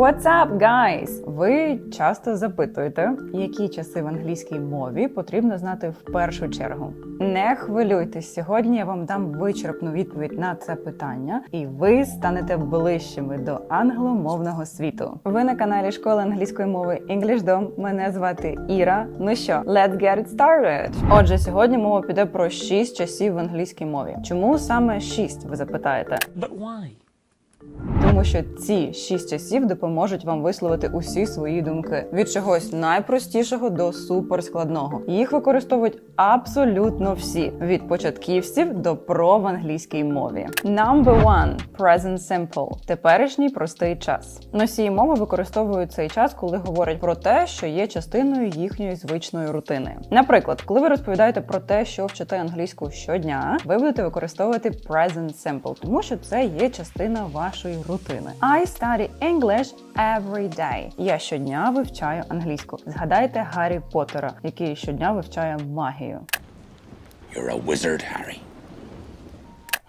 What's up, guys? Ви часто запитуєте, які часи в англійській мові потрібно знати в першу чергу. Не хвилюйтесь, сьогодні я вам дам вичерпну відповідь на це питання, і ви станете ближчими до англомовного світу. Ви на каналі Школи англійської мови EnglishDom. Мене звати Іра. Ну що, let's get started! Отже, сьогодні мова піде про 6 часів в англійській мові. Чому саме 6, ви запитаєте? But why? Тому що ці шість часів допоможуть вам висловити усі свої думки від чогось найпростішого до суперскладного. Їх використовують абсолютно всі від початківців до про в англійській мові. Number one – present simple – теперішній простий час. Носії мови використовують цей час, коли говорять про те, що є частиною їхньої звичної рутини. Наприклад, коли ви розповідаєте про те, що вчите англійську щодня, ви будете використовувати present simple, тому що це є частина вашої рутини. I study English every day. Я щодня вивчаю англійську. Згадайте Гаррі Поттера, який щодня вивчає магію. You're a wizard, Harry.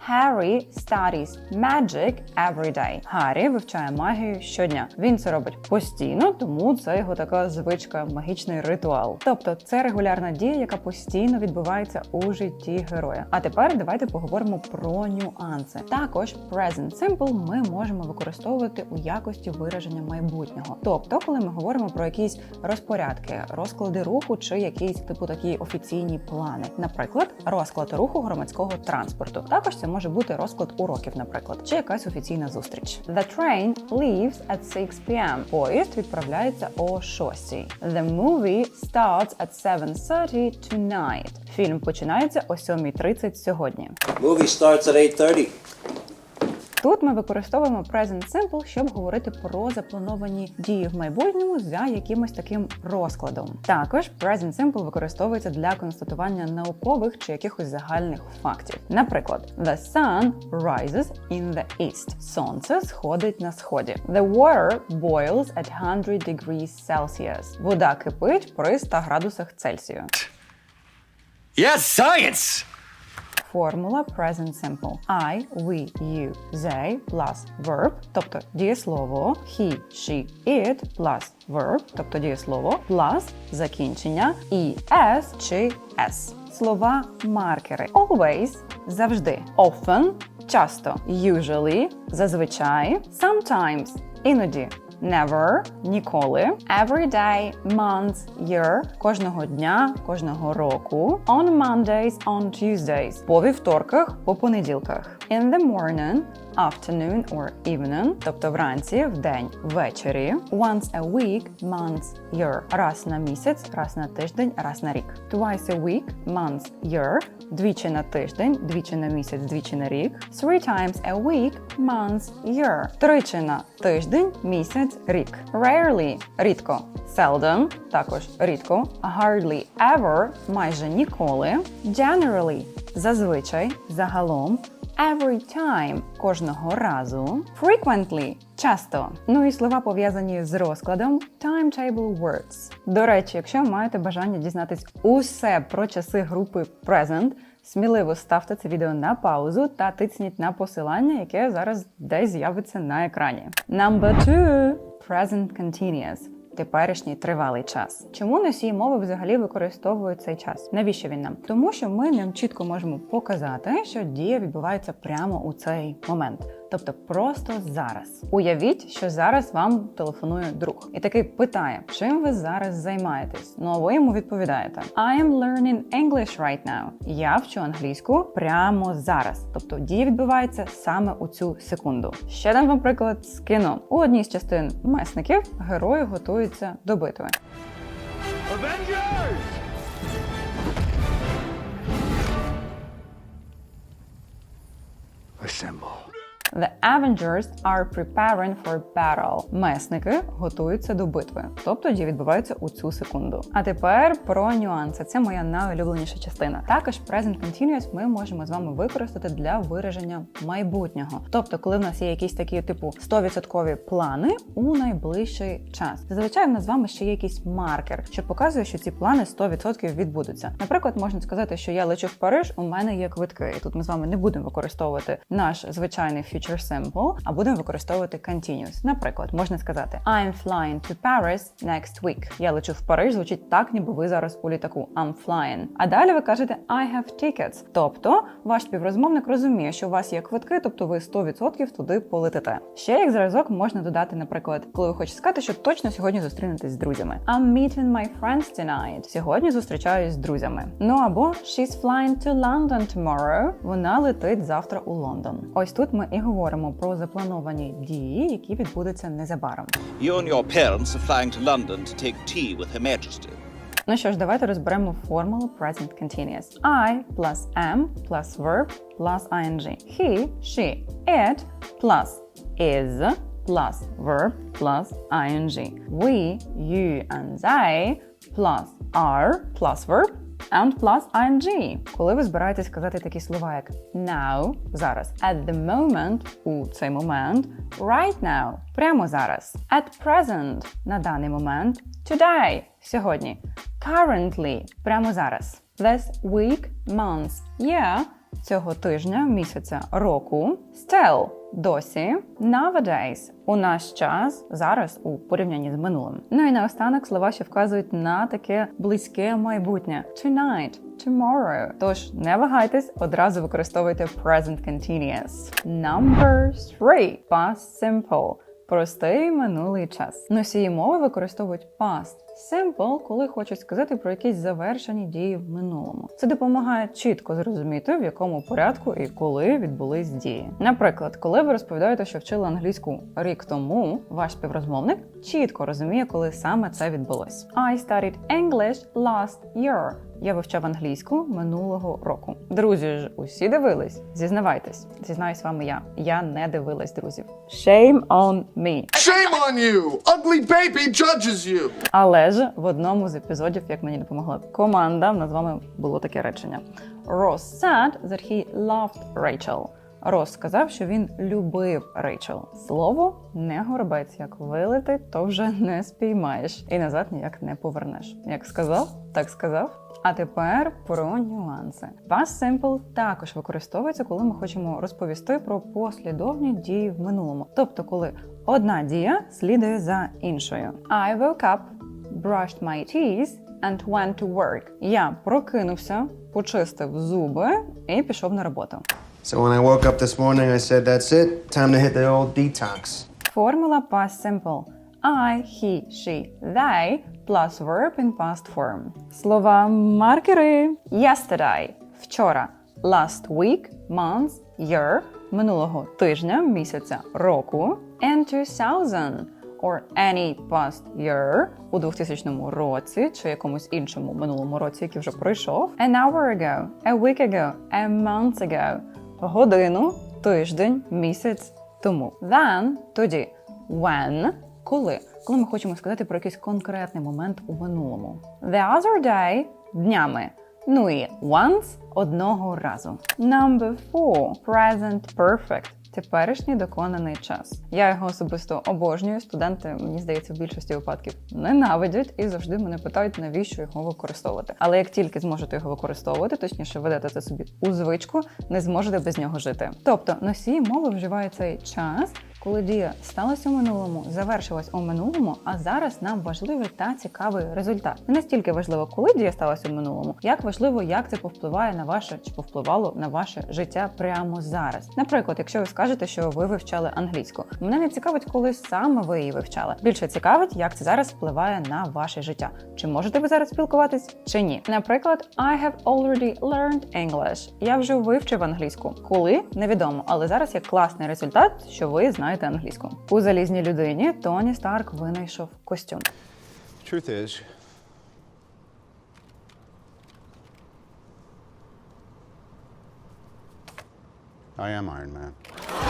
Harry studies magic every day. Гаррі вивчає магію щодня. Він це робить постійно, тому це його така звичка, магічний ритуал. Тобто це регулярна дія, яка постійно відбувається у житті героя. А тепер давайте поговоримо про нюанси. Також present simple ми можемо використовувати у якості вираження майбутнього. Тобто, коли ми говоримо про якісь розпорядки, розклади руху чи якісь типу такі офіційні плани, наприклад, розклад руху громадського транспорту. Також це може бути розклад уроків, наприклад, чи якась офіційна зустріч. The train leaves at 6 p.m. Поїзд відправляється о 6. The movie starts at 7.30 tonight. Фільм починається о 7.30 сьогодні. Movie starts at 8:30. Тут ми використовуємо present simple, щоб говорити про заплановані дії в майбутньому за якимось таким розкладом. Також present simple використовується для констатування наукових чи якихось загальних фактів. Наприклад, the sun rises in the east. Сонце сходить на сході. The water boils at 100 degrees Celsius. Вода кипить при 100 градусах Цельсію. Yes, science! Формула present simple. I, we, you, they plus verb, тобто дієслово he, she, it plus verb, тобто дієслово plus закінчення і чи s. Слова маркери. Always – завжди. Often – часто. Usually – зазвичай. Sometimes – іноді. Never – ніколи. Every day, month, year – кожного дня, кожного року. On Mondays, on Tuesdays – по вівторках, по понеділках. In the morning, afternoon or evening – тобто вранці, вдень, ввечері. Once a week, month, year – раз на місяць, раз на тиждень, раз на рік. Twice a week, month, year – двічі на тиждень, двічі на місяць, двічі на рік. Three times a week, month, year – тричі на тиждень, місяць, рік. Rarely – рідко. Seldom – також рідко. Hardly ever – майже ніколи. Generally – зазвичай, загалом. Every time – кожного разу. Frequently – часто. Ну і слова пов'язані з розкладом timetable words. До речі, якщо маєте бажання дізнатись усе про часи групи present, сміливо ставте це відео на паузу та тисніть на посилання, яке зараз десь з'явиться на екрані. Number two – present continuous. Теперішній тривалий час. Чому носії мови взагалі використовують цей час? Навіщо він нам? Тому що ми ним чітко можемо показати, що дія відбувається прямо у цей момент. Тобто просто зараз. Уявіть, що зараз вам телефонує друг і такий питає, чим ви зараз займаєтесь? Ну а ви йому відповідаєте: I am learning English right now. Я вчу англійську прямо зараз. Тобто дія відбувається саме у цю секунду. Ще дам вам приклад з кіно. У одній з частин месників герої готуються до битви. Avengers! Assemble. The Avengers are preparing for battle. Месники готуються до битви, тобто дії відбуваються у цю секунду. А тепер про нюанси. Це моя найулюбленіша частина. Також present continuous ми можемо з вами використати для вираження майбутнього. Тобто, коли в нас є якісь такі типу 100% плани у найближчий час. Зазвичай в нас з вами ще є якийсь маркер, що показує, що ці плани 100% відбудуться. Наприклад, можна сказати, що я лечу в Париж, у мене є квитки. І тут ми з вами не будемо використовувати наш звичайний future future simple, а будемо використовувати continuous. Наприклад, можна сказати I'm flying to Paris next week. Я лечу в Париж, звучить так, ніби ви зараз у літаку. I'm flying. А далі ви кажете I have tickets. Тобто ваш співрозмовник розуміє, що у вас є квитки, тобто ви 100% туди полетите. Ще як зразок можна додати, наприклад, коли ви хочете сказати, що точно сьогодні зустрінетесь з друзями. I'm meeting my friends tonight. Сьогодні зустрічаюсь з друзями. Ну або she's flying to London tomorrow. Вона летить завтра у Лондон. Ось тут ми і говоримо про заплановані дії, які відбудуться незабаром. You and your parents are flying to London to take tea with Her Majesty. Ну що ж, давайте розберемо формулу present continuous. I plus am plus verb plus ing. He, she, it plus is plus verb plus ing. We, you and they plus are plus verb and plus ing. Коли ви збираєтесь сказати такі слова, як now, зараз, at the moment, у цей момент, right now, прямо зараз, at present, на даний момент, today, сьогодні, currently, прямо зараз, this week, month, year, цього тижня, місяця, року, still, досі, nowadays, у наш час, зараз у порівнянні з минулим. Ну і наостанок слова, що вказують на таке близьке майбутнє. Tonight, tomorrow. Тож не вагайтесь, одразу використовуйте present continuous. Number three. Past simple. Простий минулий час. Носії мови використовують past simple, коли хочуть сказати про якісь завершені дії в минулому. Це допомагає чітко зрозуміти, в якому порядку і коли відбулись дії. Наприклад, коли ви розповідаєте, що вчили англійську рік тому, ваш співрозмовник чітко розуміє, коли саме це відбулось. I studied English last year. Я вивчав англійську минулого року. Друзі ж усі дивились. Зізнавайтесь, зізнаюсь вами я. Я не дивилась друзів. Shame on me. Shame on you! Ugly baby judges you! Але ж в одному з епізодів, як мені допомогла команда, в нас з вами було таке речення. Ross said that he loved Rachel. Рос сказав, що він любив Рейчел. Слово не горбець, як вилетить, то вже не спіймаєш і назад ніяк не повернеш. Як сказав, так сказав. А тепер про нюанси. Past simple також використовується, коли ми хочемо розповісти про послідовні дії в минулому. Тобто, коли одна дія слідує за іншою. I woke up, brushed my teeth and went to work. Я прокинувся, почистив зуби і пішов на роботу. So when I woke up this morning, I said, that's it. Time to hit the old detox. Формула past simple. I, he, she, they plus verb in past form. Слова маркери. Yesterday – вчора. Last week – month, year – минулого тижня, місяця, року. And 2000 or any past year у 2000 році чи якомусь іншому минулому році, який вже пройшов. An hour ago, a week ago, a month ago. Годину, тиждень, місяць тому. Then – тоді. When – коли. Коли ми хочемо сказати про якийсь конкретний момент у минулому. The other day – днями. Ну і once – одного разу. Number four – present perfect. Теперішній доконаний час. Я його особисто обожнюю. Студенти, мені здається, в більшості випадків ненавидять і завжди мене питають, навіщо його використовувати. Але як тільки зможете його використовувати, точніше ведете це собі у звичку, не зможете без нього жити. Тобто носії мови вживають цей час, коли дія сталася у минулому, завершилась у минулому, а зараз нам важливий та цікавий результат. Не настільки важливо, коли дія сталася у минулому, як важливо, як це повпливає на ваше чи повпливало на ваше життя прямо зараз. Наприклад, якщо ви скажете, що ви вивчали англійську, мене не цікавить, коли саме ви її вивчали. Більше цікавить, як це зараз впливає на ваше життя. Чи можете ви зараз спілкуватись, чи ні? Наприклад, I have already learned English. Я вже вивчив англійську. Коли невідомо, але зараз є класний результат, що ви знаєте англійську. У залізній людині Тоні Старк винайшов костюм. Truth is, I am Iron Man.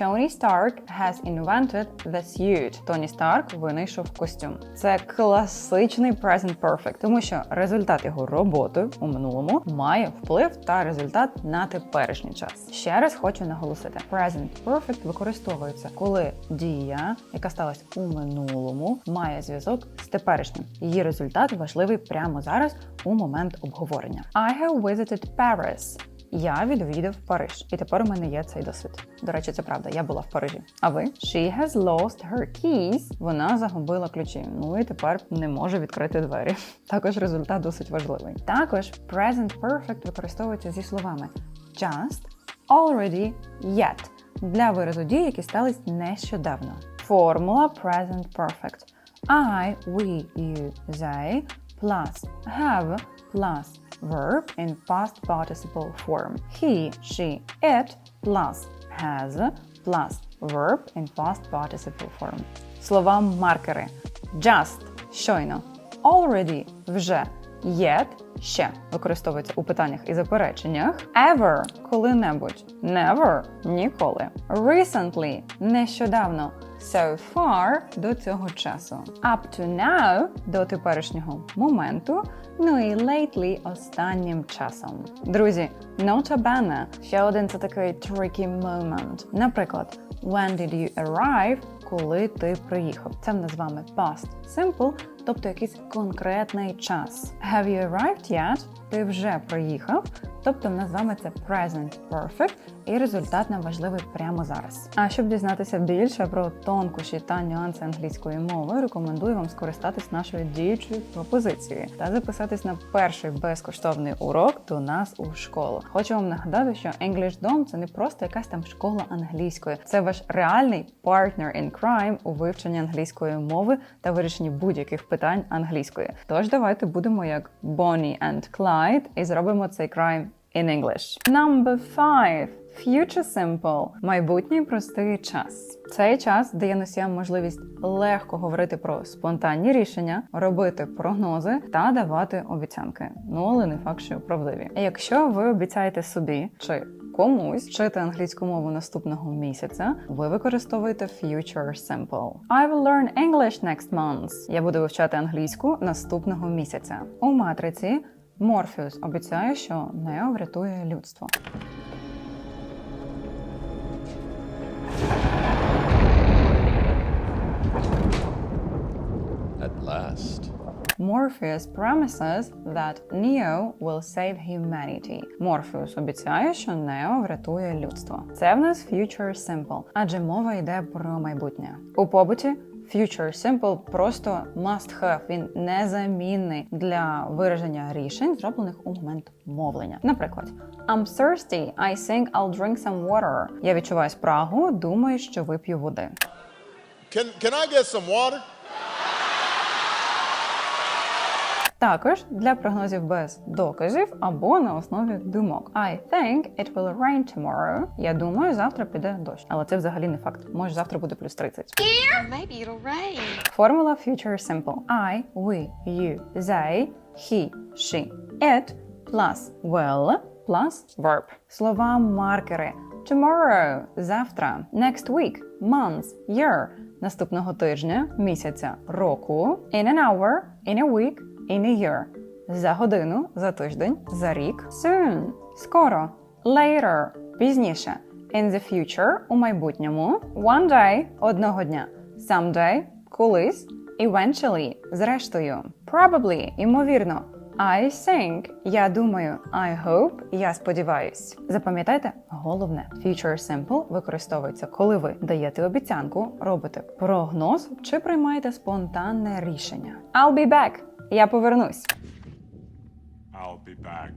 Tony Stark has invented the suit. Тоні Старк винайшов костюм. Це класичний present perfect, тому що результат його роботи у минулому має вплив та результат на теперішній час. Ще раз хочу наголосити: present perfect використовується, коли дія, яка сталася у минулому, має зв'язок з теперішнім. Її результат важливий прямо зараз у момент обговорення. I have visited Paris. Я відвідав Париж, і тепер у мене є цей досвід. До речі, це правда. Я була в Парижі. А ви? She has lost her keys. Вона загубила ключі. Ну і тепер не може відкрити двері. Також результат досить важливий. Також present perfect використовується зі словами just, already, yet для виразу дій, які стались нещодавно. Формула present perfect. I, we, you, they plus have plus verb in past participle form. He, she, it plus has plus verb in past participle form. Слова маркери. Just – щойно. Already – вже. Yet – ще використовується у питаннях і запереченнях. Ever – коли-небудь. Never – ніколи. Recently – нещодавно. So far – до цього часу. Up to now – до теперішнього моменту. Ну і lately – останнім часом. Друзі, nota bene – ще один це такий tricky moment. Наприклад, when did you arrive – коли ти приїхав. Це в нас з вами past simple, тобто якийсь конкретний час. Have you arrived yet? Ти вже приїхав. Тобто в нас з вами це present perfect, і результат нам важливий прямо зараз. А щоб дізнатися більше про тонкощі та нюанси англійської мови, рекомендую вам скористатись нашою діючою пропозицією та записатись на перший безкоштовний урок до нас у школу. Хочу вам нагадати, що English Dom – це не просто якась там школа англійської, це ваш реальний partner in crime у вивченні англійської мови та вирішенні будь-яких питань англійської. Тож давайте будемо як Bonnie and Clyde і зробимо цей crime in English. Number five. Future Simple – майбутній простий час. Цей час дає носіям можливість легко говорити про спонтанні рішення, робити прогнози та давати обіцянки. Ну але не факт, що правдиві. Якщо ви обіцяєте собі чи комусь вчити англійську мову наступного місяця, ви використовуєте Future Simple. I will learn English next month. Я буду вивчати англійську наступного місяця. У матриці Морфеус обіцяє, що Нео врятує людство. At last. Morpheus promises that Neo will save humanity. Морфеус обіцяє, що Нео врятує людство. Це в нас Future Simple, адже мова йде про майбутнє. У побуті Future Simple просто must have. Він незамінний для вираження рішень, зроблених у момент мовлення. Наприклад, I'm thirsty, I think I'll drink some water. Я відчуваю спрагу, думаю, що вип'ю води. Can, can I get some water? Також для прогнозів без доказів або на основі думок. I think it will rain tomorrow. Я думаю, завтра піде дощ. Але це взагалі не факт. Може, завтра буде плюс 30. Maybe it'll rain. Формула Future Simple. I, we, you, they, he, she, it, plus will, plus verb. Слова маркери. Tomorrow – завтра. Next week – month, year – наступного тижня, місяця, року. In an hour – in a week – in a year. За годину, за тиждень, за рік. Soon – скоро. Later – пізніше. In the future – у майбутньому. One day – одного дня. Someday – колись. Eventually – зрештою. Probably – ймовірно. I think – я думаю. I hope – я сподіваюсь. Запам'ятайте головне. Future Simple використовується, коли ви даєте обіцянку, робите прогноз чи приймаєте спонтанне рішення. I'll be back. Я повернусь. I'll be back.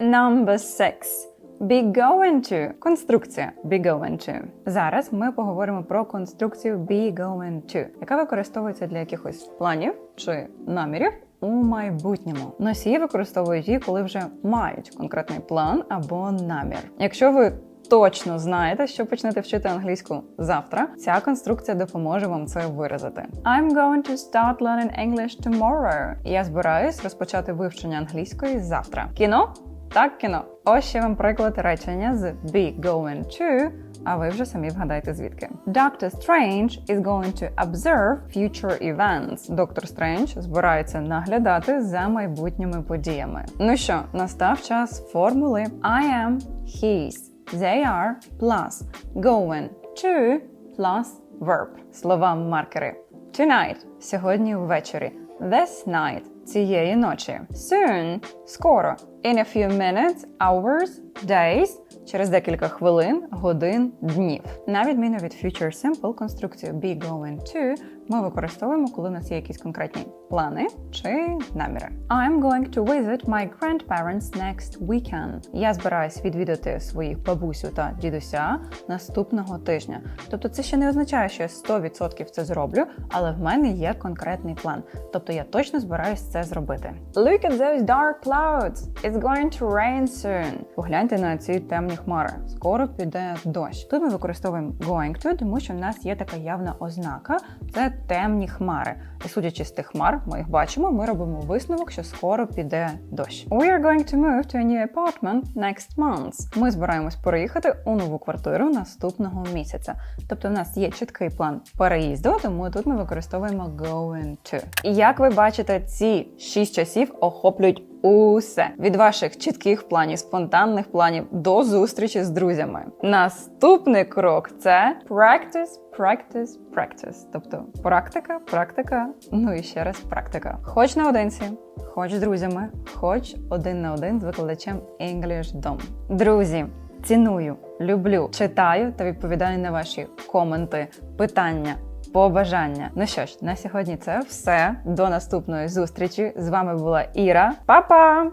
Number six. Be going to. Конструкція be going to. Зараз ми поговоримо про конструкцію be going to, яка використовується для якихось планів чи намірів у майбутньому. Носії використовують її, коли вже мають конкретний план або намір. Якщо ви точно знаєте, що почнете вчити англійську завтра, ця конструкція допоможе вам це виразити. I'm going to start learning English tomorrow. Я збираюсь розпочати вивчення англійської завтра. Кіно? Так, кіно. Ось ще вам приклад речення з be going to, а ви вже самі вгадайте звідки. Doctor Strange is going to observe future events. Доктор Стрендж збирається наглядати за майбутніми подіями. Ну що, настав час формули I am, he's, they are plus going to plus verb. Слова маркери. Tonight – сьогодні ввечері. This night – цієї ночі. Soon – скоро. In a few minutes, hours, days через декілька хвилин, годин, днів. На відміну від future simple, конструкцію be going to ми використовуємо, коли у нас є якісь конкретні плани чи наміри. I'm going to visit my grandparents next weekend. Я збираюсь відвідати своїх бабусю та дідуся наступного тижня. Тобто це ще не означає, що я 100% це зроблю, але в мене є конкретний план. Тобто я точно збираюсь це зробити. Look at those dark clouds. It's going to rain soon. Погляньте на ці темні хмари. Скоро піде дощ. Тут ми використовуємо going to, тому що в нас є така явна ознака. Це темні хмари. І судячи з тих хмар, ми їх бачимо, ми робимо висновок, що скоро піде дощ. We are going to move to a new apartment next month. Ми збираємось переїхати у нову квартиру наступного місяця. Тобто в нас є чіткий план переїзду, тому тут ми використовуємо going to. І як ви бачите, ці шість часів охоплюють усе від ваших чітких планів, спонтанних планів до зустрічі з друзями. Наступний крок це practice, practice, practice. Тобто практика, практика, ну і ще раз практика. Хоч наодинці, хоч з друзями, хоч один на один з викладачем English Dom. Друзі, ціную, люблю, читаю та відповідаю на ваші коменти, питання. Побажання. Ну що ж, на сьогодні це все. До наступної зустрічі. З вами була Іра. Па-па!